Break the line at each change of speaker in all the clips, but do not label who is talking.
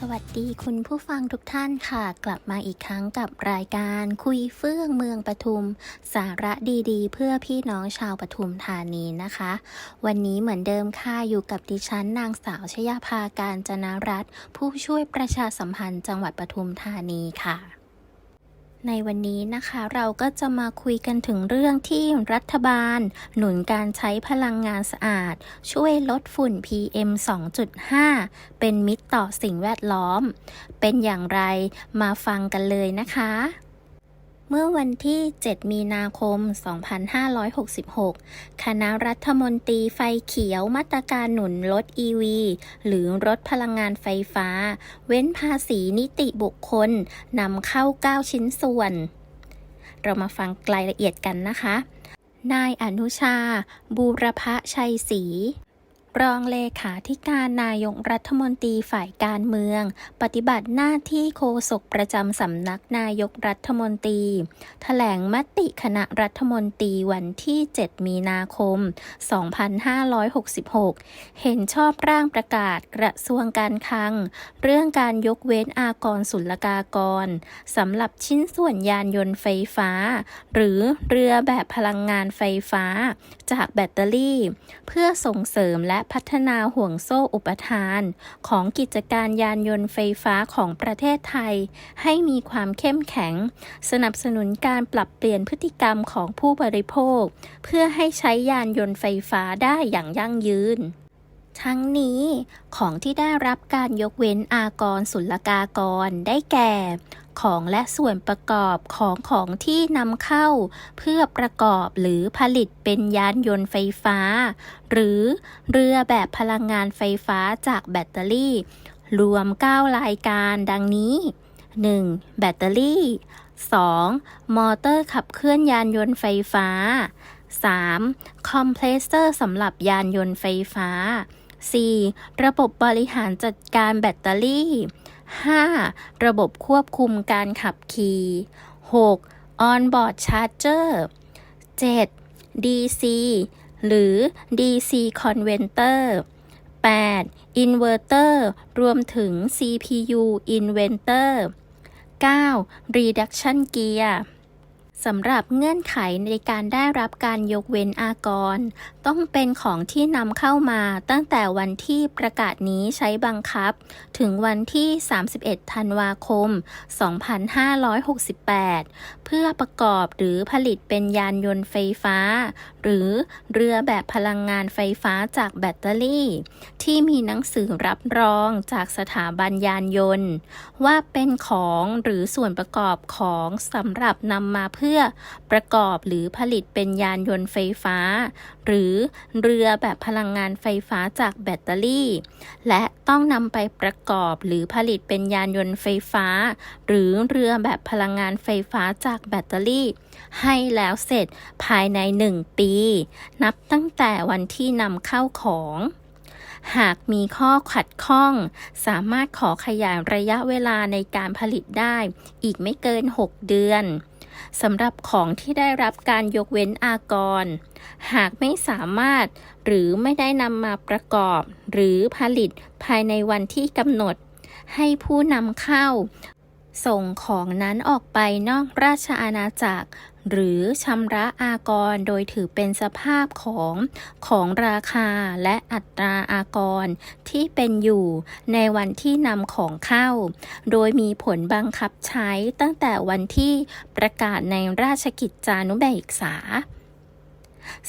สวัสดีคุณผู้ฟังทุกท่านค่ะ กลับมาอีกครั้งกับรายการคุยเฟื่องเมืองปทุม สาระดีๆ เพื่อพี่น้องชาวปทุมธานีนะคะ วันนี้เหมือนเดิมค่ะอยู่กับดิฉันนางสาวชยาภาการจนารัตผู้ช่วยประชาสัมพันธ์จังหวัดปทุมธานีค่ะ ในวันนี้นะคะเราก็จะมาคุยกันถึงเรื่องที่รัฐบาล หนุนการใช้พลังงานสะอาด ช่วยลดฝุ่น PM 2.5 เป็นมิตรต่อสิ่งแวดล้อม เป็นอย่างไรมาฟังกันเลยนะคะ เมื่อวันที่ 7 มีนาคม 2566 คณะรัฐมนตรีไฟเขียวมาตรการหนุนลด EV หรือรถพลังงานไฟฟ้า เว้นภาษีนิติบุคคลนำเข้า 9 ชิ้นส่วน เรามาฟังรายละเอียดกันนะคะ นายอนุชา บูรพชัยศรี รองเลขาธิการนายกรัฐมนตรีฝ่ายการเมือง ปฏิบัติหน้าที่โฆษกประจำสำนักนายกรัฐมนตรีแถลงมติคณะรัฐมนตรีวันที่ 7 มีนาคม 2566 เห็นชอบร่างประกาศกระทรวงการคลัง เรื่องการยกเว้นอากรศุลกากรสำหรับชิ้นส่วนยานยนต์ไฟฟ้า หรือเรือแบบพลังงานไฟฟ้า จากแบตเตอรี่ เพื่อส่งเสริมและพัฒนาห่วงโซ่อุปทาน ของกิจการยานยนต์ไฟฟ้าของประเทศไทย ให้มีความเข้มแข็ง สนับสนุนการปรับเปลี่ยนพฤติกรรมของผู้บริโภค เพื่อให้ใช้ยานยนต์ไฟฟ้าได้อย่างยั่งยืนทั้งนี้ของที่ได้รับการยกเว้นอากรศุลกากรได้แก่ ของและส่วนประกอบของของที่นำเข้า เพื่อประกอบหรือผลิตเป็นยานยนต์ไฟฟ้า หรือเรือแบบพลังงานไฟฟ้าจากแบตเตอรี่ รวม 9 รายการดังนี้ 1. แบตเตอรี่ 2. มอเตอร์ขับเคลื่อนยานยนต์ไฟฟ้า 3. คอมเพรสเซอร์สำหรับยานยนต์ไฟฟ้า 4. ระบบบริหารจัดการแบตเตอรี่ 5. ระบบควบคุมการขับขี่ 6. On-board Charger 7. DC หรือ DC Converter 8. Inverter รวมถึง CPU Inverter 9. Reduction Gear สำหรับเงื่อนไขในการได้รับการยกเว้นอากร ต้องเป็นของที่นำเข้ามาตั้งแต่วันที่ประกาศนี้ใช้บังคับ ถึงวันที่ 31 ธันวาคม 2568เพื่อประกอบหรือผลิตเป็นยานยนต์ไฟฟ้า หรือเรือแบบพลังงานไฟฟ้าจากแบตเตอรี่ ที่มีหนังสือรับรองจากสถาบันยานยนต์ ว่าเป็นของหรือส่วนประกอบของสำหรับนำมาเพื่อประกอบหรือผลิตเป็นยานยนต์ไฟฟ้า หรือเรือแบบพลังงานไฟฟ้าจากแบตเตอรี่ และต้องนำไปประกอบหรือผลิตเป็นยานยนต์ไฟฟ้า หรือเรือแบบพลังงานไฟฟ้าจากากแบตเตอรี่ ให้แล้วเสร็จภายใน 1 ปี นับตั้งแต่วันที่นำเข้าของ หากมีข้อขัดข้อง สามารถขอขยายระยะเวลาในการผลิตได้ อีกไม่เกิน 6 เดือนสำหรับของที่ได้รับการยกเว้นอากร หากไม่สามารถหรือไม่ได้นำมาประกอบ หรือผลิตภายในวันที่กำหนด ให้ผู้นำเข้า ส่งของนั้นออกไปนอกราชอาณาจักร หรือชำระอากรโดยถือเป็นสภาพของของราคาและอัตราอากรที่เป็นอยู่ในวันที่นำของเข้า โดยมีผลบังคับใช้ตั้งแต่วันที่ประกาศในราชกิจจานุเบกษา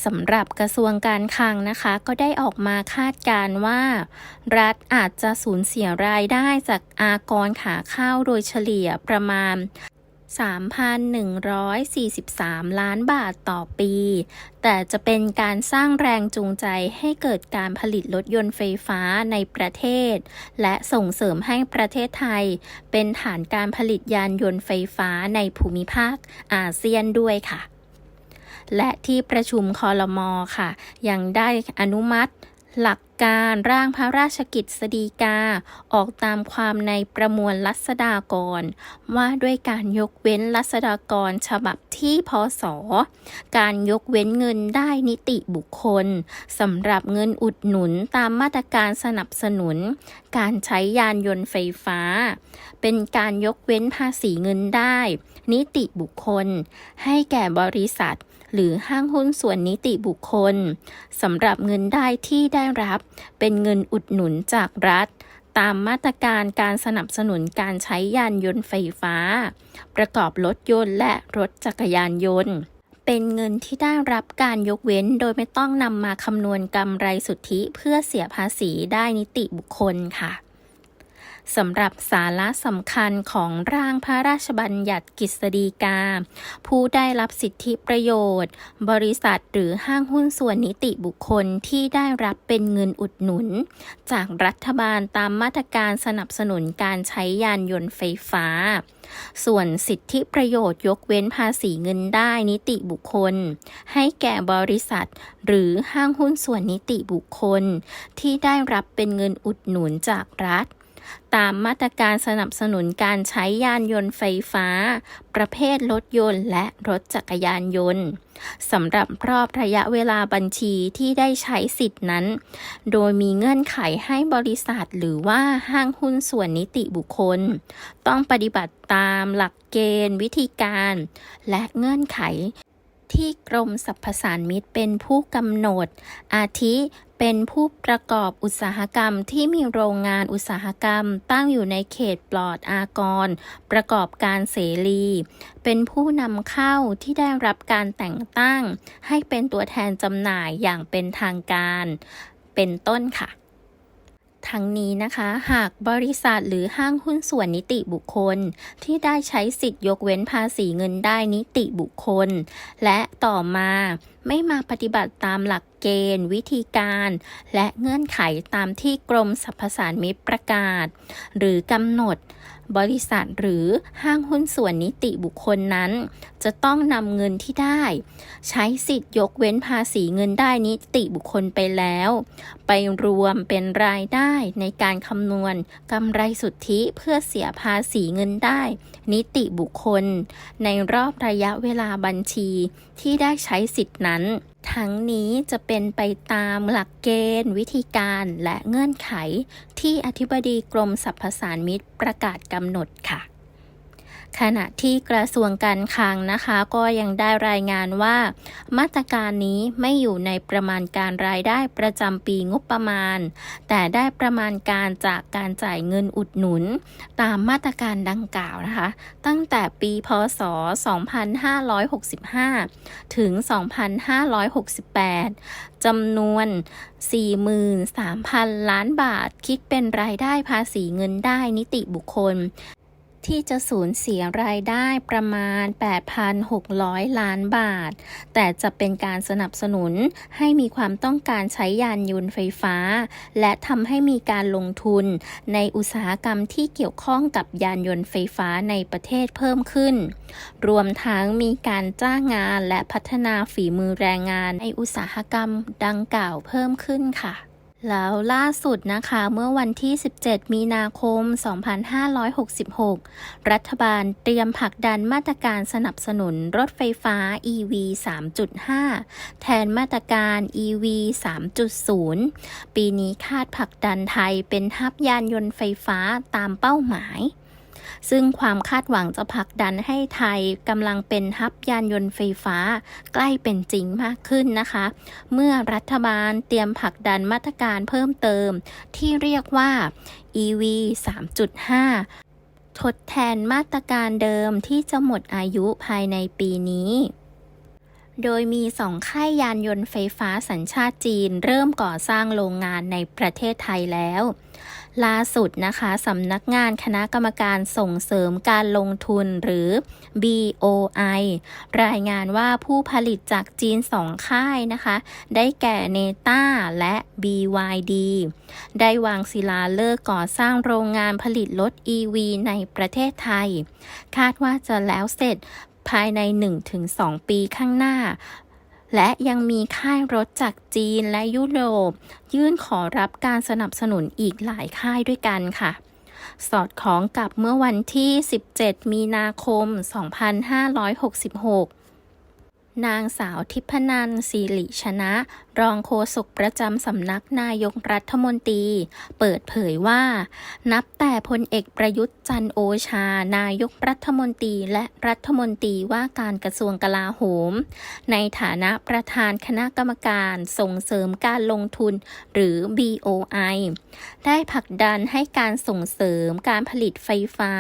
สำหรับกระทรวงการคลังนะคะ ก็ได้ออกมาคาดการณ์ว่า รัฐอาจจะสูญเสียรายได้จากอากรขาเข้าโดยเฉลี่ยประมาณ 3,143 ล้านบาทต่อปี แต่จะเป็นการสร้างแรงจูงใจให้เกิดการผลิตรถยนต์ไฟฟ้าในประเทศ และส่งเสริมให้ประเทศไทย เป็นฐานการผลิตยานยนต์ไฟฟ้าในภูมิภาคอาเซียนด้วยค่ะ และที่ประชุมคอรมอค่ะ ยังได้อนุมัติหลักการร่างพระราชกิจสฎีกา ออกตามความในประมวลรัษฎากร ว่าด้วยการยกเว้นรัษฎากรฉบับที่พศ การยกเว้นเงินได้นิติบุคคลสำหรับเงินอุดหนุนตามมาตรการสนับสนุน การใช้ยานยนต์ไฟฟ้า เป็นการยกเว้นภาษีเงินได้ นิติบุคคล ให้แก่บริษัท หรือห้างหุ้นส่วนนิติบุคคลสำหรับเงินได้ที่ได้รับ เป็นเงินอุดหนุนจากรัฐ ตามมาตรการการสนับสนุนการใช้ยานยนต์ไฟฟ้า ประกอบรถยนต์และรถจักรยานยนต์ เป็นเงินที่ได้รับการยกเว้น โดยไม่ต้องนำมาคำนวณกำไรสุทธิเพื่อเสียภาษีได้นิติบุคคลค่ะ สำหรับสาระสำคัญของร่างพระราชบัญญัติกฤษฎีกา ผู้ได้รับสิทธิประโยชน์ บริษัทหรือห้างหุ้นส่วนนิติบุคคลที่ได้รับเป็นเงินอุดหนุน จากรัฐบาลตามมาตรการสนับสนุนการใช้ยานยนต์ไฟฟ้า ส่วนสิทธิประโยชน์ยกเว้นภาษีเงินได้นิติบุคคล ให้แก่บริษัท หรือห้างหุ้นส่วนนิติบุคคล ที่ได้รับเป็นเงินอุดหนุนจากรัฐ ตามมาตรการสนับสนุนการใช้ยานยนต์ไฟฟ้า ประเภทรถยนต์และรถจักรยานยนต์สำหรับรอบระยะเวลาบัญชีที่ได้ใช้สิทธินั้น โดยมีเงื่อนไขให้บริษัทหรือว่าห้างหุ้นส่วนนิติบุคคล ต้องปฏิบัติตามหลักเกณฑ์ วิธีการ และเงื่อนไขที่กรมสรรพสานมิตเป็นผู้กำหนด อาทิ เป็นผู้ประกอบอุตสาหกรรมที่มีโรงงานอุตสาหกรรมตั้งอยู่ในเขตปลอดอากร ประกอบการเสรี เป็นผู้นำเข้าที่ได้รับการแต่งตั้ง ให้เป็นตัวแทนจำหน่ายอย่างเป็นทางการ เป็นต้นค่ะทั้งนี้นะคะ หากบริษัทหรือห้างหุ้นส่วนนิติบุคคล ที่ได้ใช้สิทธิยกเว้นภาษีเงินได้นิติบุคคล และต่อมา ไม่มาปฏิบัติตามหลักเกณฑ์ วิธีการ และเงื่อนไขตามที่กรมสรรพสานมิตประกาศ หรือกำหนด บริษัทหรือห้างหุ้นส่วนนิติบุคคลนั้น จะต้องนำเงินที่ได้ ใช้สิทธิ์ยกเว้นภาษีเงินได้นิติบุคคลไปแล้ว ไปรวมเป็นรายได้ในการคำนวณกำไรสุทธิเพื่อเสียภาษีเงินได้ นิติบุคคล ในรอบระยะเวลาบัญชีที่ได้ใช้สิทธินั้น ทั้งนี้จะเป็นไปตามหลักเกณฑ์ วิธีการและเงื่อนไข ที่อธิบดีกรมสรรพสานมิตประกาศกำหนดค่ะ ขณะที่กระทรวงการคลังนะคะ ก็ยังได้รายงานว่า มาตรการนี้ไม่อยู่ในประมาณการรายได้ประจำปีงบประมาณ แต่ได้ประมาณการจากการจ่ายเงินอุดหนุน ตามมาตรการดังกล่าวนะคะ ตั้งแต่ปีพศ 2565 ถึง 2568จำนวน 43,000 ล้านบาท คิดเป็นรายได้ภาษีเงินได้นิติบุคคล ที่จะสูญเสียรายได้ประมาณ 8,600 ล้านบาท แต่จะเป็นการสนับสนุนให้มีความต้องการใช้ยานยนต์ไฟฟ้า และทำให้มีการลงทุนในอุตสาหกรรมที่เกี่ยวข้องกับยานยนต์ไฟฟ้าในประเทศเพิ่มขึ้น รวมทั้งมีการจ้างงานและพัฒนาฝีมือแรงงานในอุตสาหกรรมดังกล่าวเพิ่มขึ้นค่ะ แล้วล่าสุดนะคะเมื่อวันที่ 17 มีนาคม 2566 รัฐบาลเตรียมผลักดันมาตรการสนับสนุนรถไฟฟ้า EV 3.5 แทนมาตรการ EV 3.0 ปีนี้คาดผลักดันไทยเป็นฮับยานยนต์ไฟฟ้าตามเป้าหมาย ซึ่งความคาดหวังจะผลักดันให้ไทยกำลังเป็นฮับยานยนต์ไฟฟ้า ใกล้เป็นจริงมากขึ้นนะคะ เมื่อรัฐบาลเตรียมผลักดันมาตรการเพิ่มเติม ที่เรียกว่า EV 3.5ทดแทนมาตรการเดิมที่จะหมดอายุภายในปีนี้ โดยมีสองค่ายยานยนต์ไฟฟ้าสัญชาติจีน เริ่มก่อสร้างโรงงานในประเทศไทยแล้ว ล่าสุดนะคะสำนักงานคณะกรรมการส่งเสริมการลงทุนหรือ BOI รายงานว่าผู้ผลิตจากจีนสองค่ายนะคะ ได้แก่เนต้าและ BYD ได้วางศิลาฤกษ์ก่อสร้างโรงงานผลิตรถ EV ในประเทศไทย คาดว่าจะแล้วเสร็จภายใน 1-2 ปีข้างหน้า และยังมีค่ายรถจากจีนและยุโรป ยื่นขอรับการสนับสนุนอีกหลายค่ายด้วยกันค่ะ สอดคล้องกับเมื่อวันที่ 17 มีนาคม 2566นางสาวทิพนันสิริชนะ รองโฆษกประจำสำนักนายกรัฐมนตรี เปิดเผยว่า นับแต่พลเอกประยุทธ์จันโอชา นายกรัฐมนตรีและรัฐมนตรีว่าการกระทรวงกลาโหม ในฐานะประธานคณะกรรมการส่งเสริมการลงทุนหรือ BOI ได้ผลักดันให้การส่งเสริมการผลิตไฟฟ้า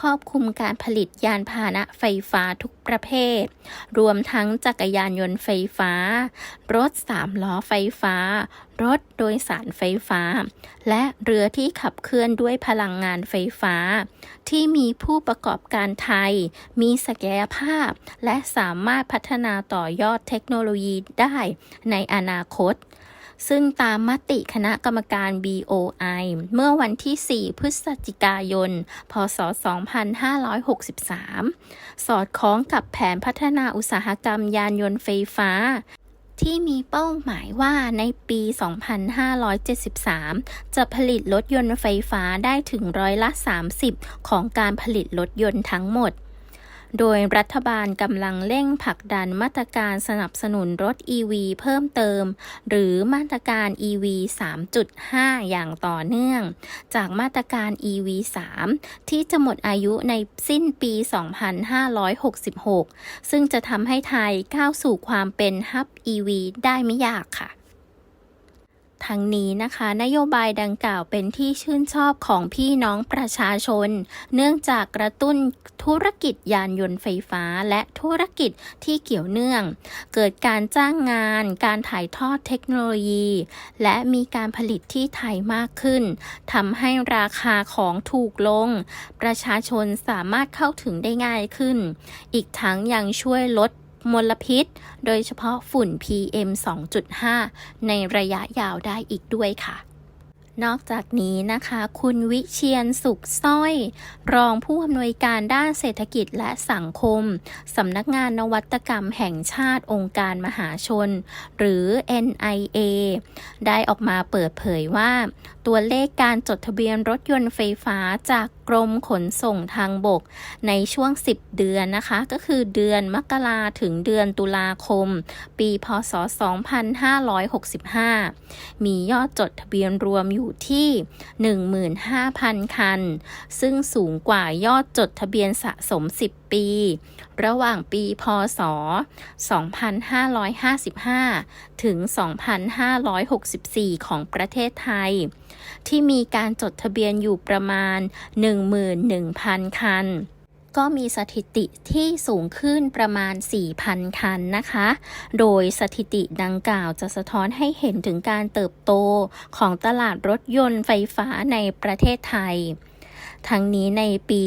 ครอบคลุมการผลิตยานพาหนะไฟฟ้าทุกประเภท รวมทั้งจักรยานยนต์ไฟฟ้า รถสามล้อไฟฟ้า รถโดยสารไฟฟ้า และเรือที่ขับเคลื่อนด้วยพลังงานไฟฟ้า ที่มีผู้ประกอบการไทย มีศักยภาพ และสามารถพัฒนาต่อยอดเทคโนโลยีได้ในอนาคตซึ่งตามมติคณะกรรมการ BOI เมื่อวันที่ 4 พฤศจิกายน พศ 2563 สอดคล้องกับแผนพัฒนาอุตสาหกรรมยานยนต์ไฟฟ้า ที่มีเป้าหมายว่าในปี 2573 จะผลิตรถยนต์ไฟฟ้าได้ถึงร้อยละ 30 ของการผลิตรถยนต์ทั้งหมด โดยรัฐบาลกำลังเร่งผลักดันมาตรการสนับสนุนรถ EV เพิ่มเติม หรือมาตรการ EV 3.5 อย่างต่อเนื่อง จากมาตรการ EV 3 ที่จะหมดอายุในสิ้นปี 2566 ซึ่งจะทำให้ไทยก้าวสู่ความเป็นฮับ EV ได้ไม่ยากค่ะ ทั้งนี้นะคะ นโยบายดังกล่าวเป็นที่ชื่นชอบของพี่น้องประชาชน เนื่องจากกระตุ้นธุรกิจยานยนต์ไฟฟ้าและธุรกิจที่เกี่ยวเนื่อง เกิดการจ้างงาน การถ่ายทอดเทคโนโลยี และมีการผลิตที่ไทยมากขึ้นทำให้ราคาของถูกลง ประชาชนสามารถเข้าถึงได้ง่ายขึ้น อีกทั้งยังช่วยลด มลพิษ โดยเฉพาะฝุ่น PM 2.5 ในระยะยาวได้อีกด้วยค่ะ นอกจากนี้นะคะ คุณวิเชียนสุขสร้อย รองผู้อำนวยการด้านเศรษฐกิจและสังคม สำนักงานนวัตกรรมแห่งชาติองค์การมหาชน หรือ NIA ได้ออกมาเปิดเผยว่า ตัวเลขการจดทะเบียนรถยนต์ไฟฟ้าจากกรมขนส่งทางบก ในช่วง 10 เดือนนะคะ ก็คือเดือนมกราถึงเดือนตุลาคม ปี พศ 2565 มียอดจดทะเบียนรวมอยูู่่ที่ 15,000 คัน ซึ่งสูงกว่ายอดจดทะเบียนสะสม 10 ปี ระหว่างปีพศ 2555 ถึง 2564 ของประเทศไทย ที่มีการจดทะเบียนอยู่ประมาณ 11,000 คัน ก็มีสถิติที่สูงขึ้นประมาณ 4,000 คันนะคะ โดยสถิติดังกล่าวจะสะท้อนให้เห็นถึงการเติบโตของตลาดรถยนต์ไฟฟ้าในประเทศไทยทั้งนี้ในปี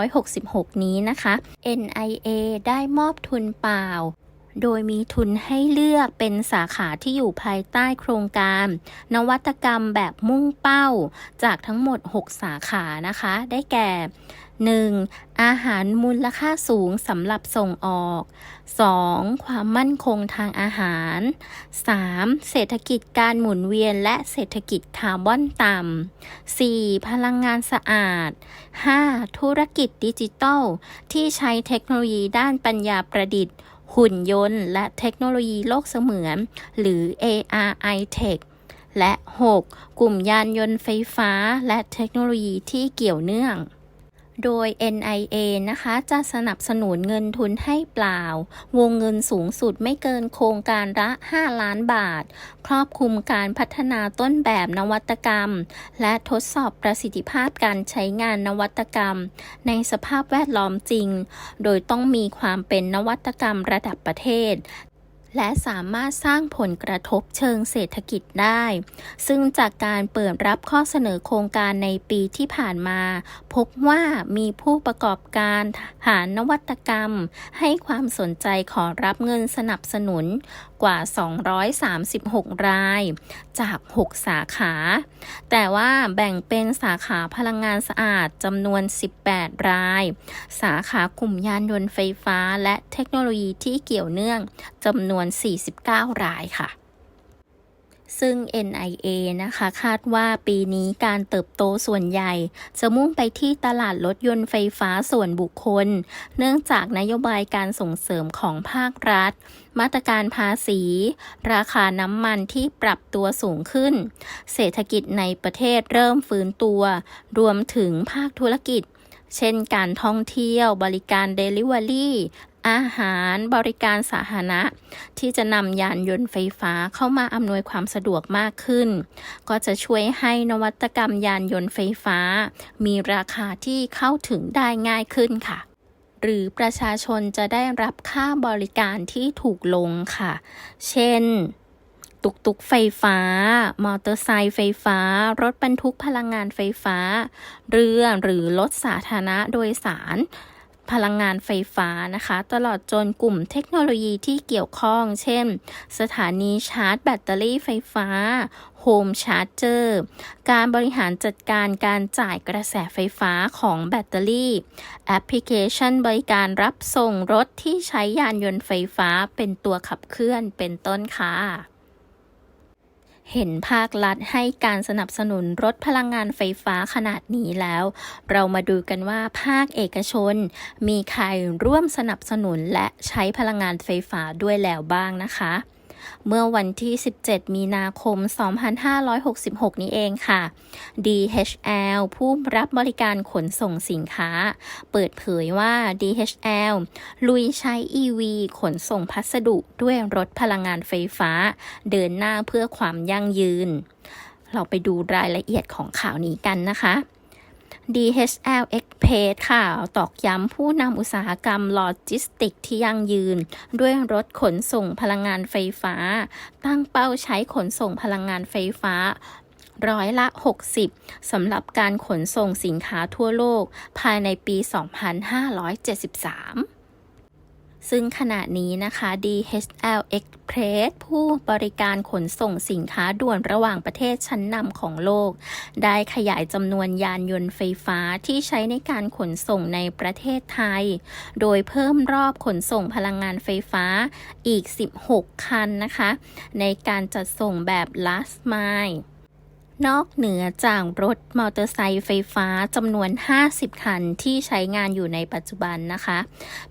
2566 นี้นะคะ NIA ได้มอบทุนเปล่า โดยมีทุนให้เลือกเป็นสาขาที่อยู่ภายใต้โครงการ นวัตกรรมแบบมุ่งเป้าจากทั้งหมด 6 สาขานะคะ ได้แก่ 1. อาหารมูลค่าสูงสำหรับส่งออก 2. ความมั่นคงทางอาหาร 3. เศรษฐกิจการหมุนเวียนและเศรษฐกิจคาร์บอนต่ำ 4. พลังงานสะอาด 5. ธุรกิจดิจิทัล ที่ใช้เทคโนโลยีด้านปัญญาประดิษฐ์ หุ่นยนต์ และเทคโนโลยีโลกเสมือน หรือ ARI Tech และ 6. กลุ่มยานยนต์ไฟฟ้า และเทคโนโลยีที่เกี่ยวเนื่อง โดย NIA นะคะ จะสนับสนุนเงินทุนให้เปล่า วงเงินสูงสุดไม่เกินโครงการละ 5 ล้านบาท ครอบคลุมการพัฒนาต้นแบบนวัตกรรม และทดสอบประสิทธิภาพการใช้งานนวัตกรรม ในสภาพแวดล้อมจริง โดยต้องมีความเป็นนวัตกรรมระดับประเทศ และสามารถสร้างผลกระทบเชิงเศรษฐกิจได้ ซึ่งจากการเปิดรับข้อเสนอโครงการในปีที่ผ่านมา พบว่ามีผู้ประกอบการหานวัตกรรม ให้ความสนใจขอรับเงินสนับสนุนกว่า 236 ราย จาก 6 สาขา แต่ว่าแบ่งเป็นสาขาพลังงานสะอาดจำนวน 18 ราย สาขากลุ่มยานยนต์ไฟฟ้าและเทคโนโลยีที่เกี่ยวเนื่องจำนวน 49 รายค่ะซึ่ง NIA นะคะ คาดว่าปีนี้การเติบโตส่วนใหญ่ จะมุ่งไปที่ตลาดรถยนต์ไฟฟ้าส่วนบุคคล เนื่องจากนโยบายการส่งเสริมของภาครัฐ มาตรการภาษี ราคาน้ำมันที่ปรับตัวสูงขึ้น เศรษฐกิจในประเทศเริ่มฟื้นตัว รวมถึงภาคธุรกิจ เช่นการท่องเที่ยวบริการ Delivery อาหารบริการสาธารณะ ที่จะนำยานยนต์ไฟฟ้าเข้ามาอำนวยความสะดวกมากขึ้น ก็จะช่วยให้นวัตกรรมยานยนต์ไฟฟ้า มีราคาที่เข้าถึงได้ง่ายขึ้นค่ะ หรือประชาชนจะได้รับค่าบริการที่ถูกลงค่ะ เช่น ตุกตุกไฟฟ้า มอเตอร์ไซค์ไฟฟ้า รถบรรทุกพลังงานไฟฟ้า เรือหรือรถสาธารณะโดยสารพลังงานไฟฟ้านะคะ ตลอดจนกลุ่มเทคโนโลยีที่เกี่ยวข้อง เช่น สถานีชาร์จแบตเตอรี่ไฟฟ้า โฮมชาร์จเจอร์การบริหารจัดการการจ่ายกระแสไฟฟ้าของแบตเตอรี่ แอปพลิเคชันบริการรับส่งรถที่ใช้ยานยนต์ไฟฟ้าเป็นตัวขับเคลื่อนเป็นต้นค่ะเห็นภาครัฐให้การสนับสนุนรถพลังงานไฟฟ้าขนาดนี้แล้ว เรามาดูกันว่าภาคเอกชน มีใครร่วมสนับสนุนและใช้พลังงานไฟฟ้าด้วยแล้วบ้างนะคะ เมื่อวันที่ 17 มีนาคม 2566 นี้เองค่ะ DHL ผู้รับบริการขนส่งสินค้า เปิดเผยว่า DHL ลุยใช้ EV ขนส่งพัสดุด้วยรถพลังงานไฟฟ้า เดินหน้าเพื่อความยั่งยืน เราไปดูรายละเอียดของข่าวนี้กันนะคะ DHL Express ค่ะ ตอกย้ำผู้นำอุตสาหกรรมโลจิสติกที่ยั่งยืน ด้วยรถขนส่งพลังงานไฟฟ้า ตั้งเป้าใช้ขนส่งพลังงานไฟฟ้าร้อยละ 60 สำหรับการขนส่งสินค้าทั่วโลกภายในปี 2573 ซึ่งขณะนี้นะคะ DHL Express ผู้บริการขนส่งสินค้าด่วนระหว่างประเทศชั้นนำของโลก ได้ขยายจำนวนยานยนต์ไฟฟ้าที่ใช้ในการขนส่งในประเทศไทย โดยเพิ่มรอบขนส่งพลังงานไฟฟ้าอีก 16 คันนะคะ ในการจัดส่งแบบ last mile นอกเหนือจากรถมอเตอร์ไซค์ไฟฟ้าจำนวน 50 คันที่ใช้งานอยู่ในปัจจุบันนะคะ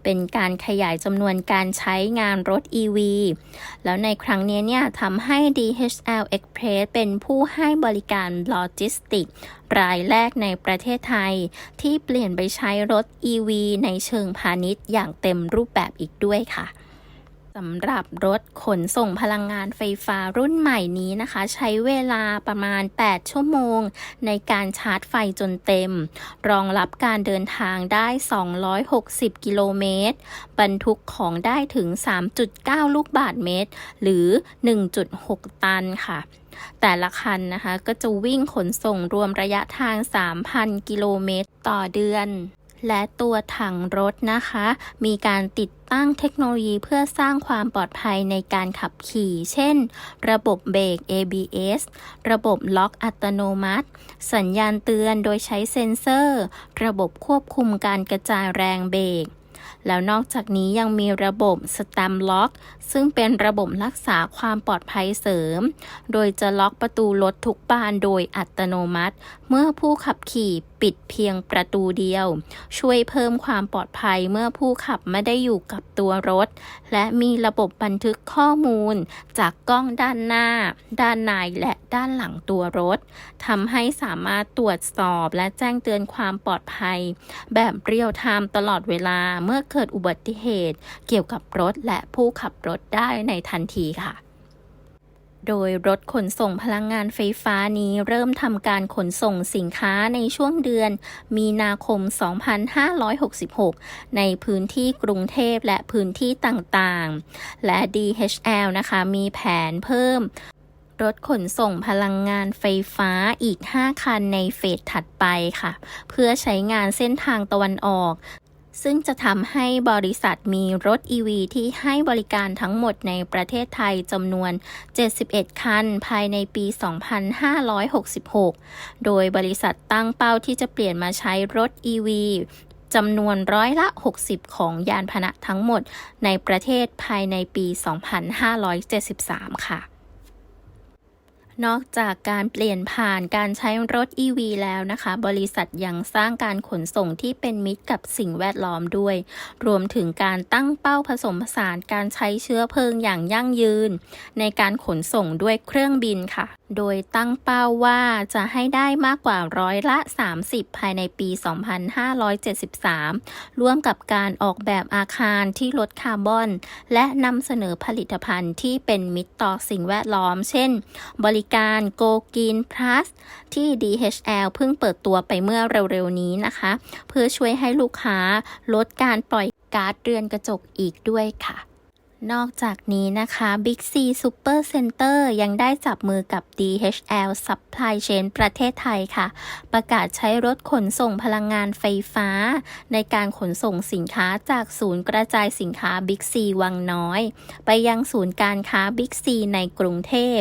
เป็นการขยายจำนวนการใช้งานรถ EV แล้วในครั้งนี้เนี่ยทำให้ DHL Express เป็นผู้ให้บริการโลจิสติกรายแรกในประเทศไทย ที่เปลี่ยนไปใช้รถ EV ในเชิงพาณิชย์อย่างเต็มรูปแบบอีกด้วยค่ะ สำหรับรถขนส่งพลังงานไฟฟ้ารุ่นใหม่นี้นะคะ ใช้เวลาประมาณ 8 ชั่วโมง ในการชาร์จไฟจนเต็ม รองรับการเดินทางได้ 260 กิโลเมตร บรรทุกของได้ถึง 3.9 ลูกบาทเมตร หรือ 1.6 ตันค่ะแต่ละคันนะคะก็จะวิ่งขนส่งรวมระยะทาง 3,000 กิโลเมตรต่อเดือน และตัวถังรถนะคะ มีการติดตั้งเทคโนโลยีเพื่อสร้างความปลอดภัยในการขับขี่ เช่น ระบบเบรก ABS ระบบล็อกอัตโนมัติ สัญญาณเตือนโดยใช้เซ็นเซอร์ ระบบควบคุมการกระจายแรงเบรกแล้วนอกจากนี้ยังมีระบบ Stam Lock ซึ่งเป็นระบบรักษาความปลอดภัยเสริม โดยจะล็อกประตูรถทุกบานโดยอัตโนมัติ เมื่อผู้ขับขี่ปิดเพียงประตูเดียว ช่วยเพิ่มความปลอดภัยเมื่อผู้ขับไม่ได้อยู่กับตัวรถ และมีระบบบันทึกข้อมูล จากกล้องด้านหน้า ด้านในและด้านหลังตัวรถทำให้สามารถตรวจสอบและแจ้งเตือนความปลอดภัย แบบเรียลไทม์ตลอดเวลาเมื่อเกิดอุบัติเหตุ เกี่ยวกับรถและผู้ขับรถได้ในทันทีค่ะ โดยรถขนส่งพลังงานไฟฟ้านี้เริ่มทำการขนส่งสินค้าในช่วงเดือน มีนาคม 2566 ในพื้นที่กรุงเทพและพื้นที่ต่างๆ และ DHL นะคะมีแผนเพิ่มรถขนส่งพลังงานไฟฟ้าอีก 5 คันในเฟสถัดไปค่ะ เพื่อใช้งานเส้นทางตะวันออก ซึ่งจะทำให้บริษัทมีรถ EV ที่ให้บริการทั้งหมดในประเทศไทยจำนวน 71 คัน ภายในปี 2566 โดยบริษัทตั้งเป้าที่จะเปลี่ยนมาใช้รถ EV จำนวนร้อยละ 60 ของยานพาหนะทั้งหมดในประเทศภายในปี 2573 ค่ะ นอกจากการเปลี่ยนผ่านการใช้รถ EV แล้วนะคะ บริษัทยังสร้างการขนส่งที่เป็นมิตรกับสิ่งแวดล้อมด้วย รวมถึงการตั้งเป้าผสมผสานการใช้เชื้อเพลิงอย่างยั่งยืน ในการขนส่งด้วยเครื่องบินค่ะ โดยตั้งเป้าว่าจะให้ได้มากกว่าร้อยละ 30 ภายในปี 2573 ร่วมกับการออกแบบอาคารที่ลดคาร์บอน และนำเสนอผลิตภัณฑ์ที่เป็นมิตรต่อสิ่งแวดล้อม เช่น บริการ Go Green Plus ที่ DHL เพิ่งเปิดตัวไปเมื่อเร็วๆนี้นะคะ เพื่อช่วยให้ลูกค้าลดการปล่อยก๊าซเรือนกระจกอีกด้วยค่ะ นอกจากนี้นะคะ Big C Super Center ยังได้จับมือกับ DHL Supply Chain ประเทศไทยค่ะ ประกาศใช้รถขนส่งพลังงานไฟฟ้า ในการขนส่งสินค้าจากศูนย์กระจายสินค้า Big C วังน้อย ไปยังศูนย์การค้า Big C ในกรุงเทพ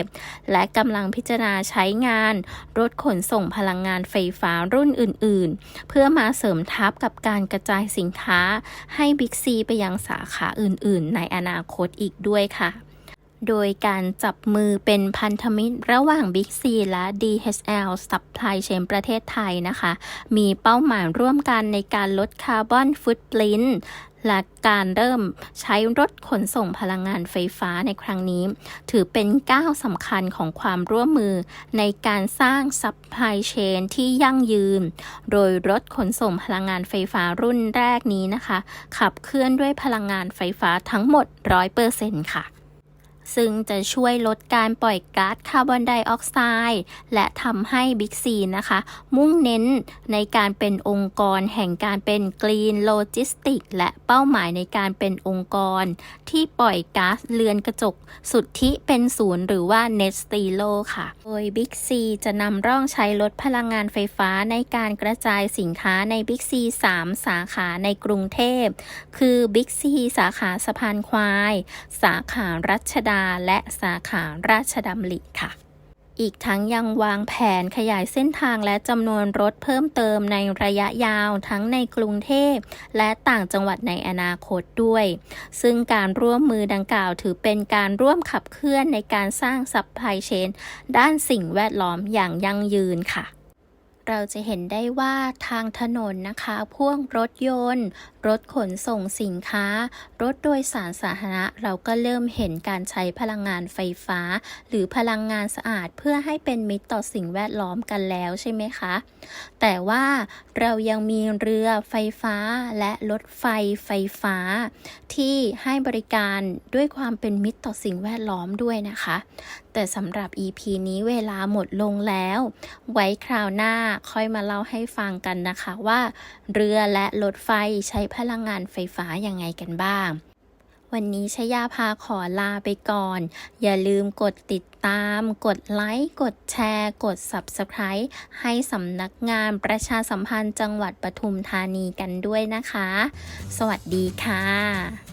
และกำลังพิจารณาใช้งาน รถขนส่งพลังงานไฟฟ้ารุ่นอื่น ๆ เพื่อมาเสริมทับกับการกระจายสินค้าให้บิ๊กซีไปยังสาขาอื่น ๆ ในอนาคตอีกด้วยค่ะ โดยการจับมือเป็นพันธมิตรระหว่าง Big C และ DHL Supply Chain ประเทศไทยนะคะ มีเป้าหมายร่วมกันในการลดคาร์บอนฟุตปรินต์ และการเริ่มใช้รถขนส่งพลังงานไฟฟ้าในครั้งนี้ ถือเป็นก้าวสำคัญของความร่วมมือในการสร้างซัพพลายเชนที่ยั่งยืน โดยรถขนส่งพลังงานไฟฟ้ารุ่นแรกนี้นะคะ ขับเคลื่อนด้วยพลังงานไฟฟ้าทั้งหมด 100%ค่ะ ซึ่งจะช่วยลดการปล่อยก๊าซคาร์บอนไดออกไซด์และทำให้บิ๊กซีนะคะ มุ่งเน้นในการเป็นองค์กรแห่งการเป็นกรีนโลจิสติกและเป้าหมายในการเป็นองค์กร ที่ปล่อยก๊าซเรือนกระจกสุทธิเป็นศูนย์หรือว่า Net Zero ค่ะ โดย Big C จะนำร่องใช้รถพลังงานไฟฟ้าในการกระจายสินค้าใน Big C 3สาขาในกรุงเทพ คือ Big C สาขาสะพานควาย สาขารัชดาาและสาขาราชดำริค่ะ อีกทั้งยังวางแผนขยายเส้นทางและจำนวนรถเพิ่มเติมในระยะยาวทั้งในกรุงเทพและต่างจังหวัดในอนาคตด้วย ซึ่งการร่วมมือดังกล่าวถือเป็นการร่วมขับเคลื่อนในการสร้างซัพพลายเชนด้านสิ่งแวดล้อมอย่างยั่งยืนค่ะเราจะเห็นได้ว่าทางถนนนะคะ พ่วงรถยนต์ รถขนส่งสินค้า รถโดยสารสาธารณะ เราก็เริ่มเห็นการใช้พลังงานไฟฟ้า หรือพลังงานสะอาดเพื่อให้เป็นมิตรต่อสิ่งแวดล้อมกันแล้วใช่ไหมคะ แต่ว่าเรายังมีเรือไฟฟ้าและรถไฟไฟฟ้า ที่ให้บริการด้วยความเป็นมิตรต่อสิ่งแวดล้อมด้วยนะคะ แต่สำหรับ EP นี้เวลาหมดลงแล้ว ไว้คราวหน้าค่อยมาเล่าให้ฟังกันนะคะว่า เรือและรถไฟใช้พลังงานไฟฟ้ายังไงกันบ้าง วันนี้ชยาพาขอลาไปก่อน อย่าลืมกดติดตาม กดไลค์ กดแชร์ กด Subscribe ให้สำนักงานประชาสัมพันธ์จังหวัดปทุมธานีกันด้วยนะคะ สวัสดีค่ะ